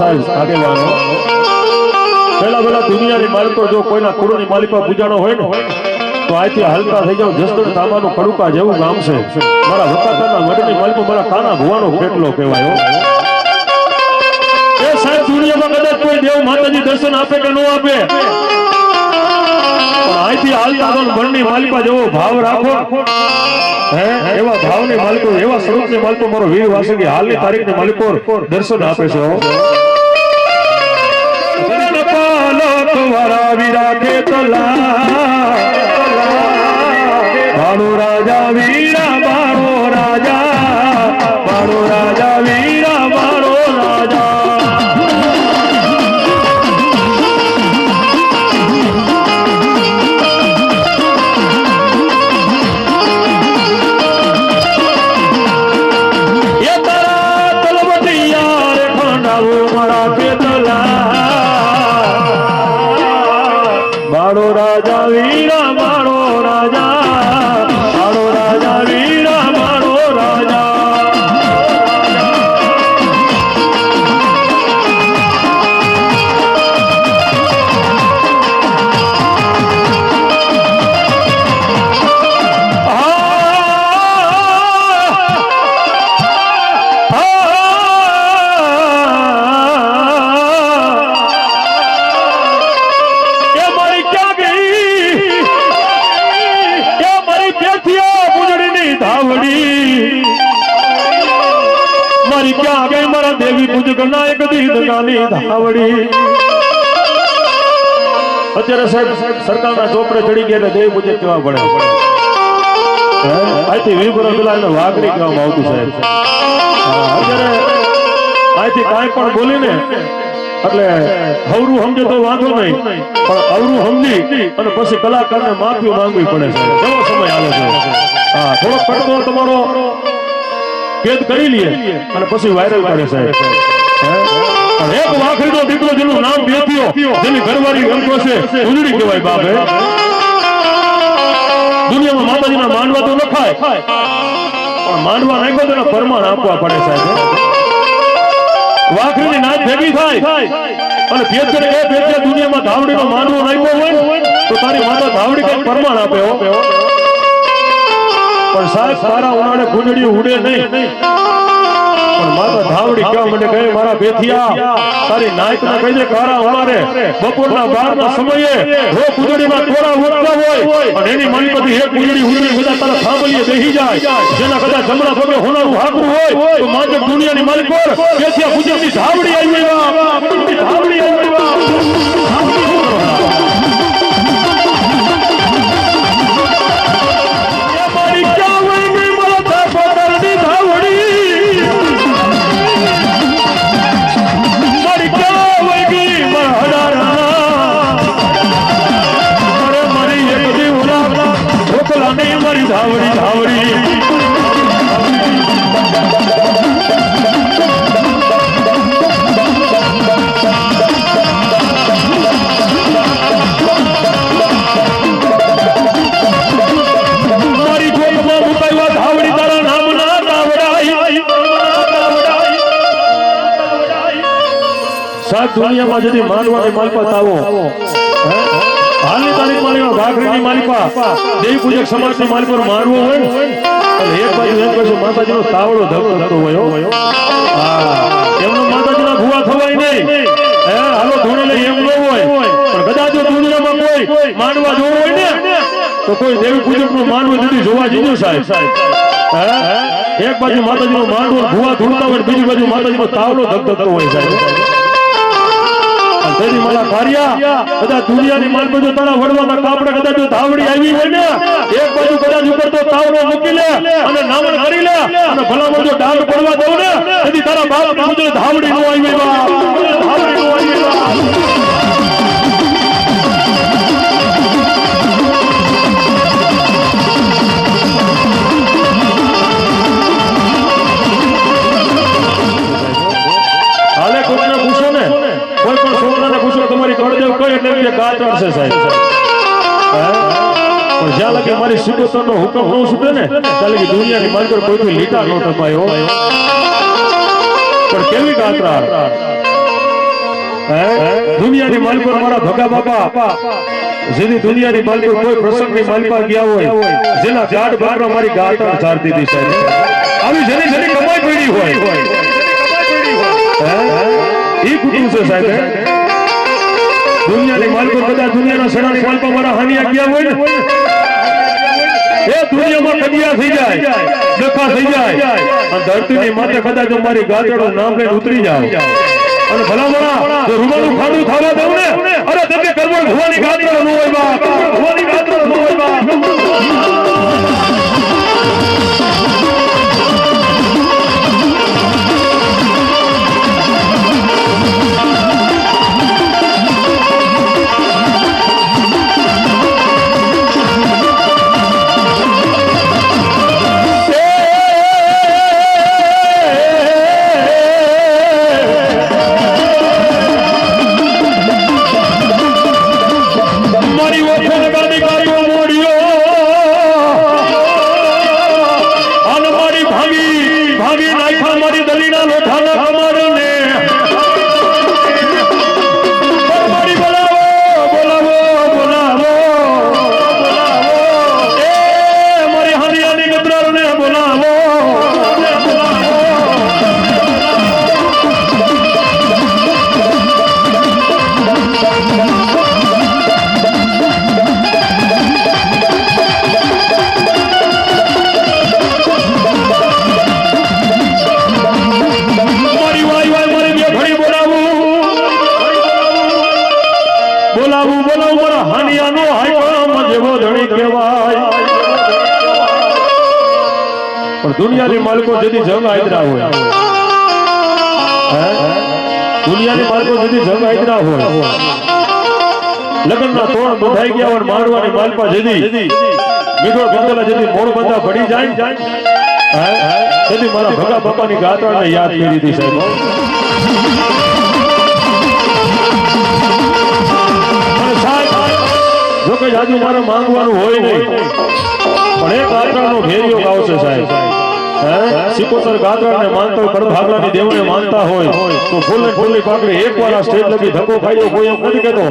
સાહેબ આગેવાનો પહેલા પહેલા દુનિયાની માલિકો જો કોઈના કુળની માલિકો પૂજાણો હોય ને, તો આથી હલકા થઈ જાવ જસદણ તાંબાનું કડુકા જેવું ગામ છે. મારા વકાતાના વડની માલિકો મારા કાના ભુવાનો કેટલો કહેવાયો એ સાહેબ દુનિયામાં કદાચ કોઈ દેવ માતાજી દર્શન આપે કે ન આપે? અહીંથી હાલતા મનની માલિકા જેવો ભાવ રાખો. હે, એવા ભાવની માલિકો, એવા સ્વરૂપની માલિકો મારો વીર વાસંગી હાલની તારીખની માલિકો દર્શન આપે છે করবি রাধে তোলা। বারো রাজা বীরা বারো রাজা বারো রাজা বীরা। করোরা મારા દેવી પૂજક નાયક દીદગાની ધાવડી. અત્યારે સાહેબ સરકારના ચોપડે ચડી ગયા દેવી પૂજક કેવા પડે? અહીંથી વર્ષ પેલા એને વાઘરી કહેવામાં આવતું સાહેબ. અત્યારે અહીંથી કાંઈ પણ બોલીને એટલે હવરું સમજે તો વાંધો નહીં, પણ અવરું સમજી અને પછી કલાકારને માફી માંગવી પડે છે કેવો સમય આવે છે? હા થોડો પડતો તમારો. કેદ કરી લઈએ અને પછી વાયરલ કરે સાહેબ. એક વાખરીનો દીકરો જેનું નામ બેઠ્યો જેની ઘરવાળી અંકોશે ઉજળી કહેવાય બાપે દુનિયામાં માતાજીના માંડવા તો ન ખાય, પણ માનવા નાખ્યો તો પરમાણ આપવા પડે સાહેબ વાઘડી નાચ ભેગી થાય, અને ભેદ કરે, એ ભેદ જે દુનિયામાં ધાવડીનો માંડવો નાખ્યો હોય તો તારી માતા ધાવડી કઈ પરમાણ આપે હો. પણ સાહેબ તારા ઉનાળે ગુંજડી ઉડે નહીં. પણ માતા ધાવડી કહેવા મને કહે મારા બેથિયા તારી નાયક ના કહી દે કારા ઉનાળે બપોરના બાર ના સમયે હો ગુંજડીમાં કોરા ઉડતા હોય અને એની મનપતિ હે ગુંજડી ઉડી બધા તારા થાંભલીએ બેહી જાય. જેના કદાચ જમણા પગે હોનારું હાકરું હોય તો માજક દુનિયાની માલિક પર. બેથિયા ગુજરાતની ધાવડી આવી ધાવડી સાત દુનિયામાં જતી માનવાની માલપત આવો. હાલની તારીખ માલિકા ભાખરીની માલિકા દેવી પૂજક સમાજની માલિકો મારવો હોય અને એક બાજુ એમ કહેશું માતાજીનો તાવડો ધબકો થતો હોય એમનો માતાજીના ભૂવા થવાય નહીં. હાલો ધૂણે લઈ એમ ન હોય. પણ કદાચ દુનિયામાં કોઈ માનવા જોવું હોય ને, તો કોઈ દેવી પૂજકનું માનવું નથી, જોવા જીજો સાહેબ. એક બાજુ માતાજીનો માંડવો ભૂવા ધૂળતા હોય બીજી બાજુ માતાજીનો તાવડો ધગધગતો હોય, સાહેબ. અને તેથી ભાર્યા, બધા દુનિયાની માલકો જો તારા વડવામાં કાપડે કદાચ ધાવડી આવી હોય ને, એક બાજુ કદાચ ઉપર તો તાવડો મૂકી લે અને નામણ કરી લે અને ભલામણ જો ડાળ પડવા દઉં ને, તેથી તારા બાપ ધાવડી નો આવી ધાવડી નો આવી સિકોતર નો હુકમ ન છૂટે ને ત્યાં લગી દુનિયાની મારી પર કોઈ લીટા ન ટપાયો પણ કેવી ગાત્રા હે દુનિયાની માલિકો મારા ભગા બાપા જેની દુનિયાની માલિકો કોઈ પ્રસંગની માલિકા ગયા હોય જેના ગાઢ બાકરા મારી ગાતણ ચારતી હતી સાહેબ આવી જેની જેની કમાઈ પડી હોય હે ઈ કુટુંબ છે સાહેબ હે? દુનિયાની માલિકો બધા દુનિયાના સેનાની માલિકો મારા હાનિયા ગયા હોય ને એ દુનિયામાં કડિયા થઈ જાય ડખા થઈ જાય. અને ધરતીની માથે કદાચ મારી ગાતડું નામ લઈને ઉતરી જાવ અને ભલા ભલા જો રૂમાનું ખાડું થવા દઉં ને, અરે તમે કરવણ ભવાની ગાજડો ન હોય બા કરવણ ભુવાની ગાતડો ન હોય બા બોલાવું બોલાવું મારા હાનિયાનો જેવો ધણી કહેવાય. પણ દુનિયાની માલકો જેથી જંગ આદરા હોય. દુનિયાની માલકો જેથી જંગ આદરા હોય. લગ્નના તોરણ બંધાઈ ગયા હોય મારવાની માલપા જેથી મીઠો ગંદલા જેથી મોડ બધા ભડી જાય? તેથી મારા ભગા બાપાની ગાતાને યાદ કરી દીધી સાહેબ. સાહેબ કે જાજુ મારે માંગવાનું હોય નહીં. પણ એક ગાત્રાનો ભેરિયો ગાવશે સાહેબ. સિકોતર તો એમ નથી કહેતો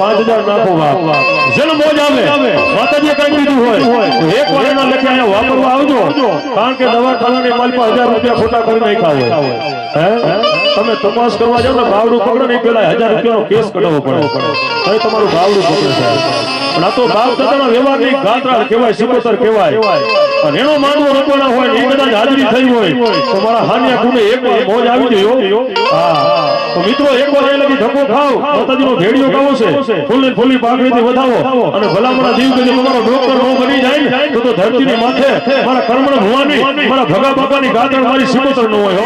પાંચ હજાર નાખો જેનો મોજ આવે. માતાજીએ કઈ દીધું હોય. તો વાપરવા આવજો. કારણ કે દવાખાનાની માલપા હજાર રૂપિયા ખોટા કરી નાખ્યા હોય. હે? તમે તપાસ કરવા જાવ ને બાવડું પકડો ને પેલા હજાર રૂપિયાનો કેસ કઢાવવો પડે. તો તમારું બાવડું પકડે સાહેબ. પણ આ તો બાપ દાદાના વ્યવહારની ગાત્રા કહેવાય, સિકોતર કહેવાય. એનો માનવો રોકવાના હોય એ કદાચ હાજરી થઈ હોય, તો મારા હાનિયા કુને એક વાર મોજ આવી ગયો હા. તો મિત્રો, એક વાર એ લગી ધક્કો ખાવ માતાજીનો ભેડિયો ખાવો છે. ફૂલની ફૂલી પાઘડીથી વધાવો. અને ભલામણા જીવ કે તમારો ડોક્ટર નો બની જાય તો તો ધરતીની માથે મારા કર્મણ ભુવાની મારા ભગા બાપાની ગાતણ મારી સિકોતર નો હોય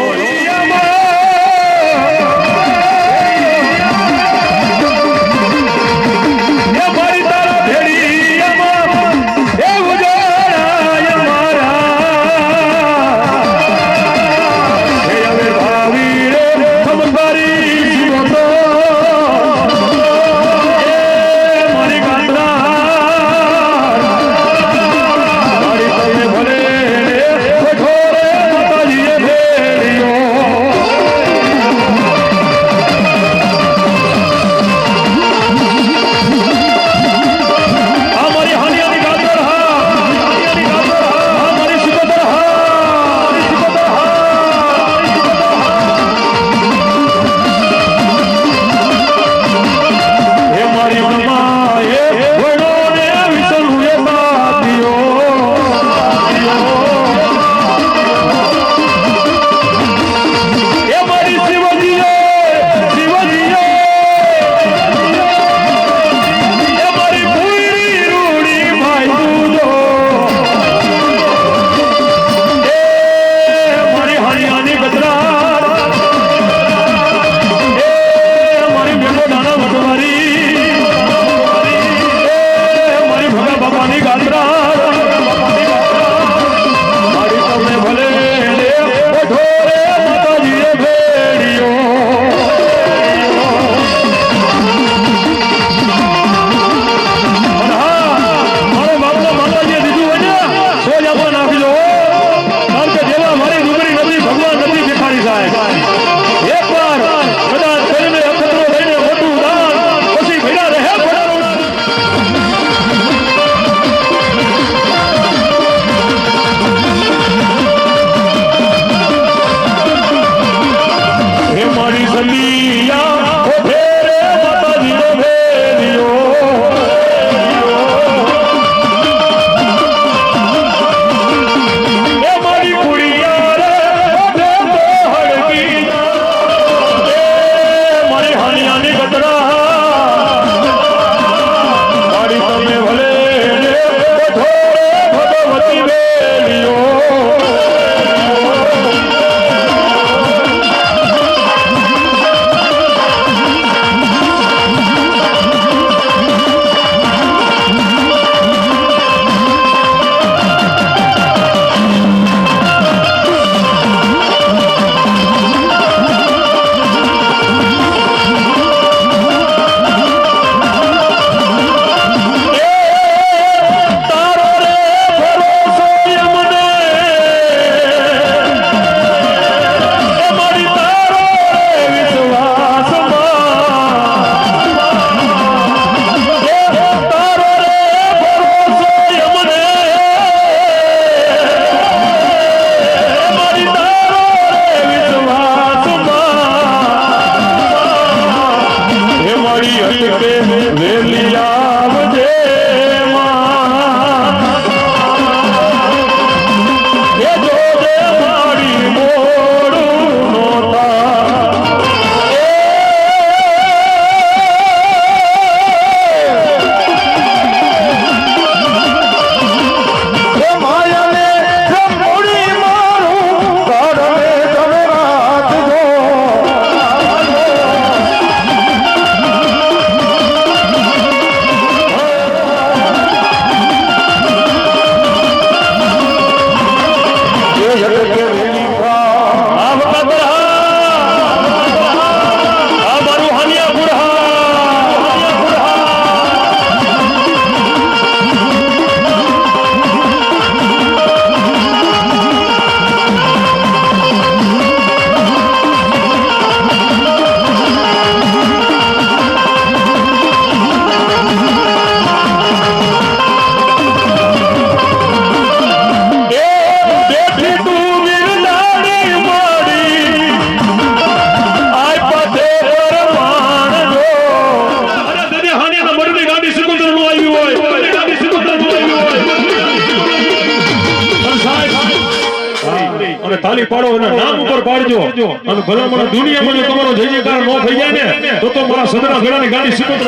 મારા નામ ઉપર પાડજો. અને ભલા મને દુનિયામાં જો તમારો જય જયકાર ન થઈ જાય ને તો તો મારા સદના ગળાની ગાડી સિકોતર